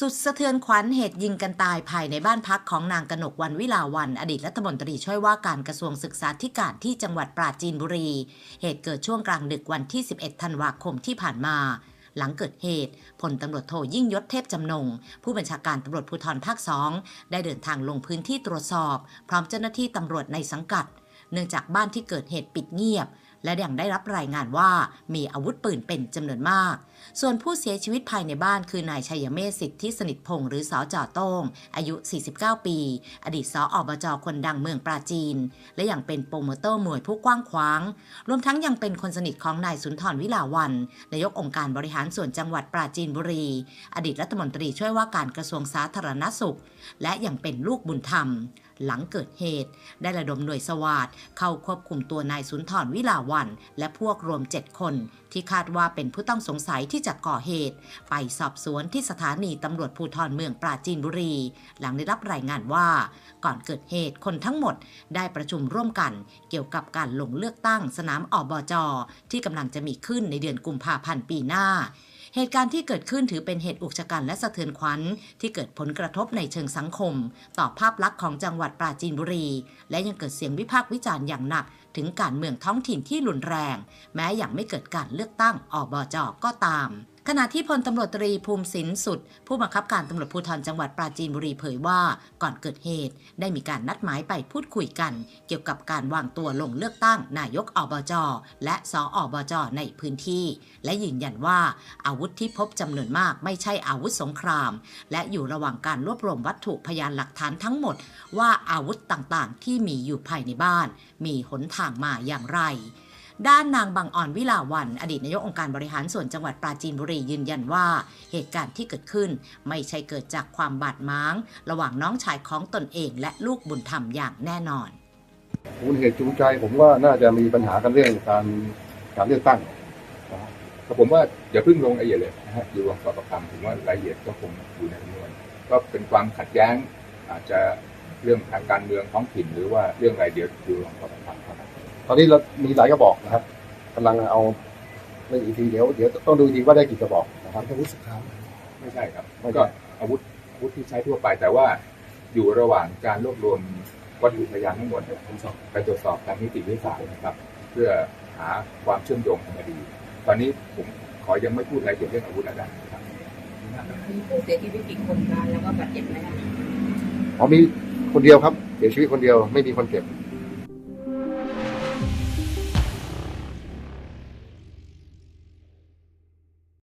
สุดสะเทือนขวัญเหตุยิงกันตายภายในบ้านพักของนางกนกวันวิลาวัน อดีตรัฐมนตรีช่วยว่าการกระทรวงศึกษาธิการที่จังหวัดปราจีนบุรี เหตุเกิดช่วงกลางดึกวันที่ 11 ธันวาคมที่ผ่านมา หลังเกิดเหตุพลตำรวจโทยิ่งยศเทพจำนง ผู้บัญชาการตำรวจภูธรภาคสองได้เดินทางลงพื้นที่ตรวจสอบ พร้อมเจ้าหน้าที่ตำรวจในสังกัด เนื่องจากบ้านที่เกิดเหตุปิดเงียบและยังได้รับรายงานว่ามีอาวุธปืนเป็นจำนวนมาก ส่วนผู้เสียชีวิตภายในบ้านคือนายชัยเมธสิทธิสนิทพงศ์หรือสอจอโต้ง อายุ 49 ปี อดีตสออบจคนดังเมืองปราจีน และยังเป็นโปรโมเตอร์มวยผู้กว้างขวาง รวมทั้งยังเป็นคนสนิทของนายสุนทรวิลาวันนายกองค์การบริหารส่วนจังหวัดปราจีนบุรี อดีตรัฐมนตรีช่วยว่าการกระทรวงสาธารณสุข และยังเป็นลูกบุญธรรมหลังเกิดเหตุ ได้ระดมหน่วยสวาดเข้าควบคุมตัวนายสุนทรวิลาวัน และพวกรวม 7 คน ที่คาดว่าเป็นผู้ต้องสงสัยที่จะก่อเหตุ ไปสอบสวนที่สถานีตำรวจภูธรเมืองปราจีนบุรี หลังได้รับรายงานว่า ก่อนเกิดเหตุคนทั้งหมดได้ประชุมร่วมกัน เกี่ยวกับการลงเลือกตั้งสนามอบจที่กำลังจะมีขึ้นในเดือนกุมภาพันธ์ปีหน้า เหตุการณ์ที่เกิดขึ้นถือเป็นเหตุอุกชะกันและสะเทือนขวัญที่เกิดผลกระทบในเชิงสังคม ต่อภาพลักษณ์ของจังหวัดปราจีนบุรี และยังเกิดเสียงวิพากษ์วิจารณ์อย่างหนัก ถึงการเมืองท้องถิ่นที่รุนแรง แม้ยังไม่เกิดการเลือกตั้งอบจก็ตาม ขณะที่พลตำรวจตรีภูมิสินสุด ผู้บังคับการตำรวจภูธรจังหวัดปราจีนบุรีเผยว่า ก่อนเกิดเหตุ ได้มีการนัดหมายไปพูดคุยกัน เกี่ยวกับการวางตัวลงเลือกตั้งนายกอบจและสออบจในพื้นที่ และยืนยันว่าอาวุธที่พบจำนวนมากไม่ใช่อาวุธสงคราม และอยู่ระหว่างการรวบรวมวัตถุพยานหลักฐานทั้งหมด ว่าอาวุธต่างๆ ที่มีอยู่ภายในบ้าน มีหนทางมาอย่างไร ด้านนางบางอ่อนวิลาวันอดีตนายกองค์การบริหารส่วนจังหวัดปราจีนบุรียืนยันว่า เหตุการณ์ที่เกิดขึ้นไม่ใช่เกิดจากความบาดหมาง ระหว่างน้องชายของตนเองและลูกบุญธรรมอย่างแน่นอนมูลเหตุจูงใจผมว่าน่าจะมีปัญหากันเรื่องการการเลือกตั้งแต่ผมว่าอย่าเพิ่งลงรายละเอียดเลยนะฮะอยู่รวมสอบประคำผมว่ารายละเอียดก็คงอยู่ในสำนวน ก็เป็นความขัดแย้งอาจจะเรื่องทางการเมืองท้องถิ่นหรือว่าเรื่องอะไรเดียวอยู่รวมสอบประคำเท่านั้น ตอนนี้เรามีหลายกระบอกนะครับกำลังเอาไม่อีกทีเดี๋ยวเดี๋ยวต้องดูอีกทีว่าได้กี่กระบอกนะครับ อาวุธสงครามไม่ใช่ครับไม่ใช่ ก็อาวุธอาวุธที่ใช้ทั่วไปแต่ว่าอยู่ระหว่างการรวบรวมวัตถุพยานทั้งหมดเนี่ยไปตรวจสอบทางนิติวิทยาศาสตร์นะครับ เพื่อหาความเชื่อมโยงทางคดี ตอนนี้ผมขอยังไม่พูดรายละเอียดเรื่องอาวุธแล้วกันนะครับ มีผู้เสียชีวิตกี่คนคะแล้วก็บาดเจ็บไหมคะ อ๋อมีคนเดียวครับเสียชีวิตคนเดียวไม่มีคนเจ็บ